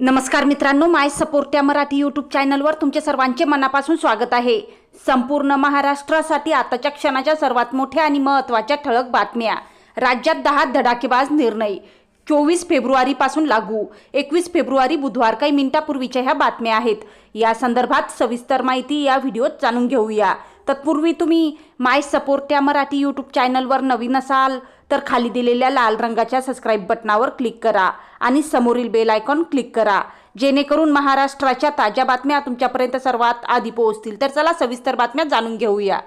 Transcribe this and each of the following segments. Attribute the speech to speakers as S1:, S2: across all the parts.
S1: नमस्कार मित्रांनो माय सपोर्ट या मराठी यूट्यूब चॅनलवर तुमचे सर्वांचे मनापासून स्वागत आहे. संपूर्ण महाराष्ट्रासाठी आताच्या क्षणाच्या सर्वात मोठ्या आणि महत्त्वाच्या ठळक बातम्या. राज्यात दहा धडाकेबाज निर्णय. चोवीस फेब्रुवारीपासून लागू. एकवीस फेब्रुवारी बुधवार काही मिनिटापूर्वीच्या ह्या बातम्या आहेत. या संदर्भात सविस्तर माहिती या व्हिडिओत जाणून घेऊया. तत्पूर्वी तुम्ही माय सपोर्ट या मराठी यूट्यूब चॅनलवर नवीन असाल तर खाली दिलेल्या लाल रंगाच्या सबस्क्राईब बटनावर क्लिक करा आणि समोरील बेल आयकॉन क्लिक करा. जेणेकरून महाराष्ट्राच्या ताज्या बातम्या तुमच्यापर्यंत सर्वात आधी पोहोचतील. तर चला सविस्तर बातम्या जाणून घेऊया.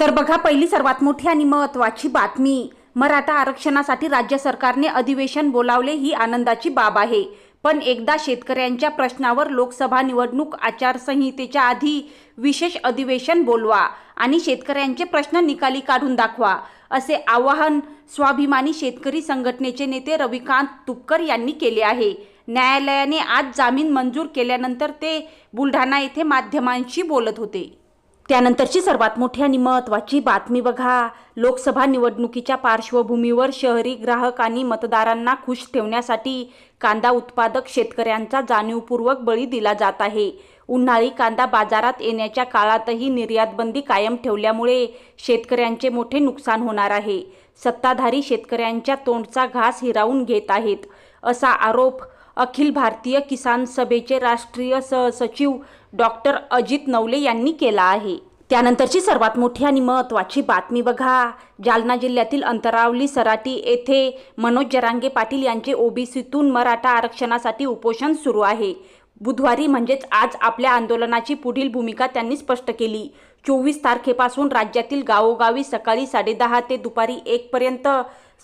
S1: तर बघा पहिली सर्वात मोठी आणि महत्त्वाची बातमी मराठा आरक्षणासाठी राज्य सरकारने अधिवेशन बोलावले ही आनंदाची बाब आहे. पण एकदा शेतकऱ्यांच्या प्रश्नावर लोकसभा निवडणूक आचारसंहितेच्या आधी विशेष अधिवेशन बोलवा आणि शेतकऱ्यांचे प्रश्न निकाली काढून दाखवा असे आवाहन स्वाभिमानी शेतकरी संघटनेचे नेते रविकांत तुपकर यांनी केले आहे. न्यायालयाने आज जामीन मंजूर केल्यानंतर ते बुलढाणा येथे माध्यमांशी बोलत होते. त्यानंतरची सर्वात मोठी आणि महत्त्वाची बातमी बघा. लोकसभा निवडणुकीच्या पार्श्वभूमीवर शहरी ग्राहक आणि मतदारांना खुश ठेवण्यासाठी कांदा उत्पादक शेतकऱ्यांचा जाणीवपूर्वक बळी दिला जात आहे. उन्हाळी कांदा बाजारात येण्याच्या काळातही निर्यातबंदी कायम ठेवल्यामुळे शेतकऱ्यांचे मोठे नुकसान होणार आहे. सत्ताधारी शेतकऱ्यांच्या तोंडचा घास हिरावून घेत आहेत असा आरोप अखिल भारतीय किसान सभेचे राष्ट्रीय सहसचिव डॉक्टर अजित नवले यांनी केला आहे. त्यानंतरची सर्वात मोठी आणि महत्त्वाची बातमी बघा. जालना जिल्ह्यातील अंतरावली सराटी येथे मनोज जरांगे पाटील यांचे ओबीसीतून मराठा आरक्षणासाठी उपोषण सुरू आहे. बुधवारी म्हणजेच आज आपल्या आंदोलनाची पुढील भूमिका त्यांनी स्पष्ट केली. चोवीस तारखेपासून राज्यातील गावोगावी सकाळी साडेदहा ते दुपारी एकपर्यंत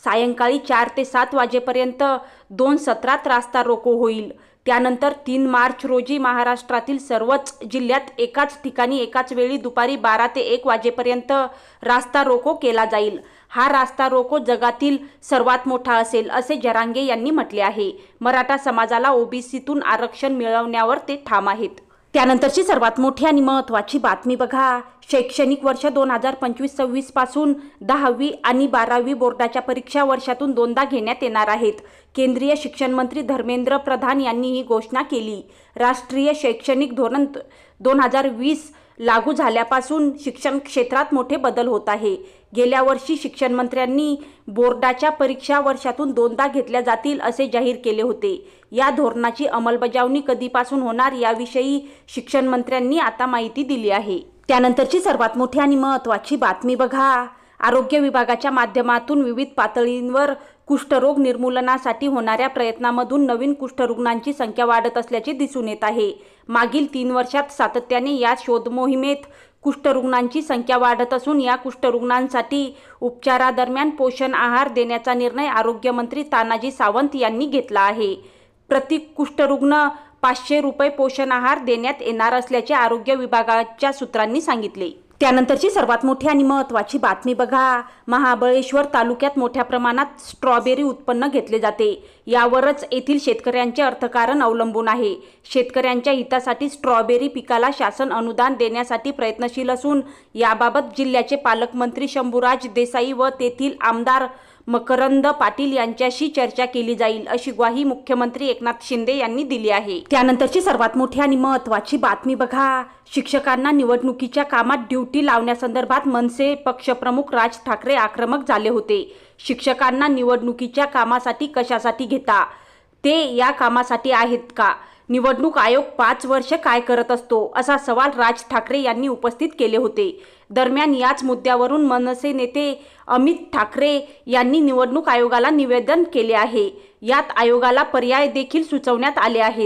S1: सायंकाळी चार ते सात वाजेपर्यंत दोन सत्रात रास्ता रोको होईल. त्यानंतर तीन मार्च रोजी महाराष्ट्रातील सर्वच जिल्ह्यात एकाच ठिकाणी एकाच वेळी दुपारी बारा ते एक वाजेपर्यंत रास्ता रोको केला जाईल. हा रास्ता रोको जगातील सर्वात मोठा असेल असे जरांगे यांनी म्हटले आहे. मराठा समाजाला ओबीसीतून आरक्षण मिळवण्यावर ते ठाम आहेत. त्यानंतरची सर्वात मोठी आणि महत्त्वाची बातमी बघा. शैक्षणिक वर्ष दोन हजार पंचवीस सव्वीसपासून दहावी आणि बारावी बोर्डाच्या परीक्षा वर्षातून दोनदा घेण्यात येणार आहेत. केंद्रीय शिक्षण मंत्री धर्मेंद्र प्रधान यांनी ही घोषणा केली. राष्ट्रीय शैक्षणिक धोरण दोन हजार वीस लागू झाल्यापासून शिक्षण क्षेत्रात मोठे बदल होत आहे. गेल्या वर्षी शिक्षण मंत्र्यांनी बोर्डाच्या परीक्षा वर्षातून दोनदा घेतल्या जातील असे जाहीर केले होते. या धोरणाची अंमलबजावणी कधीपासून होणार याविषयी शिक्षण मंत्र्यांनी आता माहिती दिली आहे. त्यानंतरची सर्वात मोठी आणि महत्त्वाची बातमी बघा. आरोग्य विभागाच्या माध्यमातून विविध पातळींवर कुष्ठरोग निर्मूलनासाठी होणाऱ्या प्रयत्नामधून नवीन कुष्ठरुग्णांची संख्या वाढत असल्याचे दिसून येत आहे. मागील तीन वर्षात सातत्याने या शोधमोहिमेत कुष्ठरुग्णांची संख्या वाढत असून या कुष्ठरुग्णांसाठी उपचारादरम्यान पोषण आहार देण्याचा निर्णय आरोग्यमंत्री तानाजी सावंत यांनी घेतला आहे. प्रति कुष्ठरुग्ण पाचशे रुपये पोषण आहार देण्यात येणार असल्याचे आरोग्य विभागाच्या सूत्रांनी सांगितले. त्यानंतरची सर्वात मोठी आणि महत्त्वाची बातमी बघा. महाबळेश्वर तालुक्यात मोठ्या प्रमाणात स्ट्रॉबेरी उत्पन्न घेतले जाते. यावरच येथील शेतकऱ्यांचे अर्थकारण अवलंबून आहे. शेतकऱ्यांच्या हितासाठी स्ट्रॉबेरी पिकाला शासन अनुदान देण्यासाठी प्रयत्नशील असून याबाबत जिल्ह्याचे पालकमंत्री शंभूराज देसाई व तेथील आमदार मकरंद पाटील यांच्याशी चर्चा केली जाईल अशी ग्वाही मुख्यमंत्री एकनाथ शिंदे यांनी दिली आहे. त्यानंतरची सर्वात मोठी आणि महत्त्वाची बातमी बघा. शिक्षकांना निवडणुकीच्या कामात ड्युटी लावण्यासंदर्भात मनसे पक्षप्रमुख राज ठाकरे आक्रमक झाले होते. शिक्षकांना निवडणुकीच्या कामासाठी कशासाठी घेता? ते या कामासाठी आहेत का? निवडणूक आयोग पाच वर्ष काय करत असतो असा सवाल राज ठाकरे यांनी उपस्थित केले होते. दरम्यान याच मुद्द्यावरून मनसे नेते अमित ठाकरे यांनी निवडणूक आयोगाला निवेदन केले आहे. यात आयोगाला पर्याय देखील सुचवण्यात आले आहेत.